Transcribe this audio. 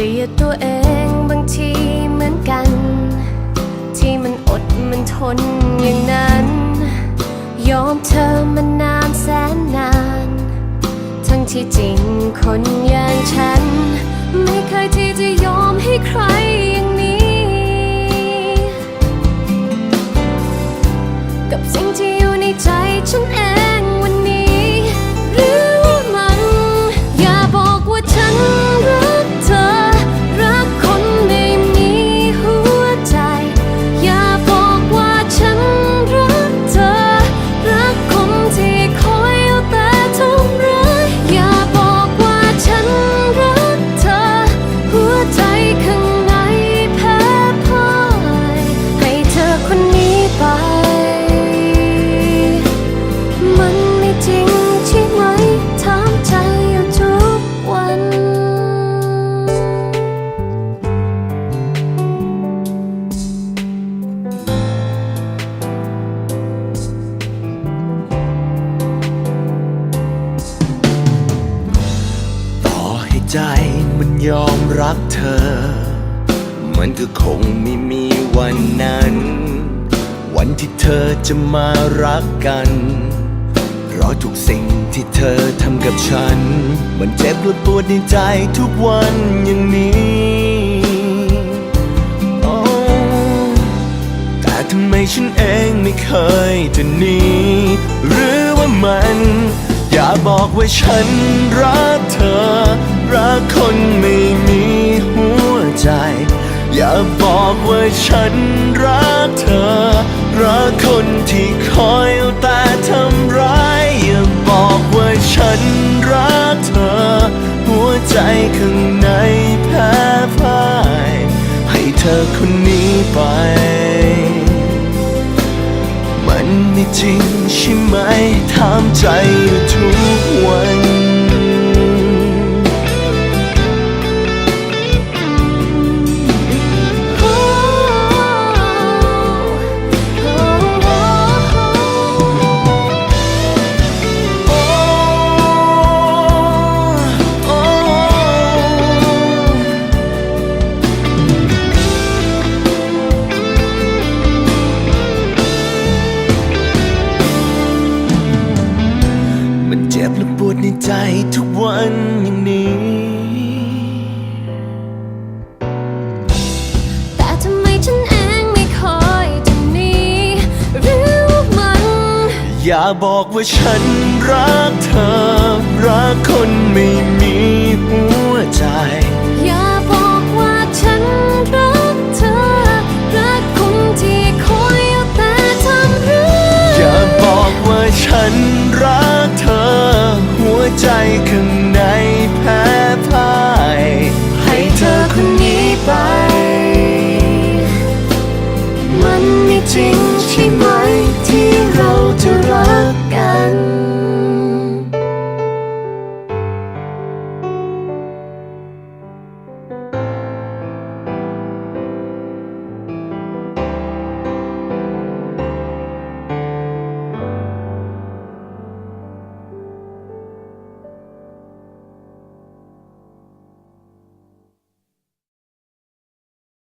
ลียดตัวเองบางทีเหมือนกัน ที่มันอดมันทนอย่างนั้น ยอมเธอมานานแสนนาน ทั้งที่จริงคนอย่างฉัน ไม่เคยที่จะยอมให้ใครอย่างนี้ กับสิ่งที่อยู่ในใจฉันเอง ใจมันยอมรักเธอ มันก็คงไม่มีวันนั้น วันที่เธอจะมารักกัน เพราะทุกสิ่งที่เธอทำกับฉัน มันเจ็บและปวดในใจทุกวันอย่างนี้โอ้แต่ทำไมฉันเองไม่เคยจะหนีหรือว่ามัน อย่าบอกว่าฉันรักเธอ รักคนไม่มีหัวใจ อย่าบอกว่าฉันรักเธอ รักคนที่คอยเอาแต่ทำร้าย อย่าบอกว่าฉันรักเธอ หัวใจข้างในแพ้พ่าย ให้เธอคนนี้ไป มันไม่จริงใช่ไหมถามใจอยู่ทุกวัน จ็บและปวดในใจทุกวันอย่างนี้ แต่ทำไมฉันเองไม่คอยจะหนีหรือว่ามัน อย่าบอกว่าฉันรักเธอ รักคนไม่มี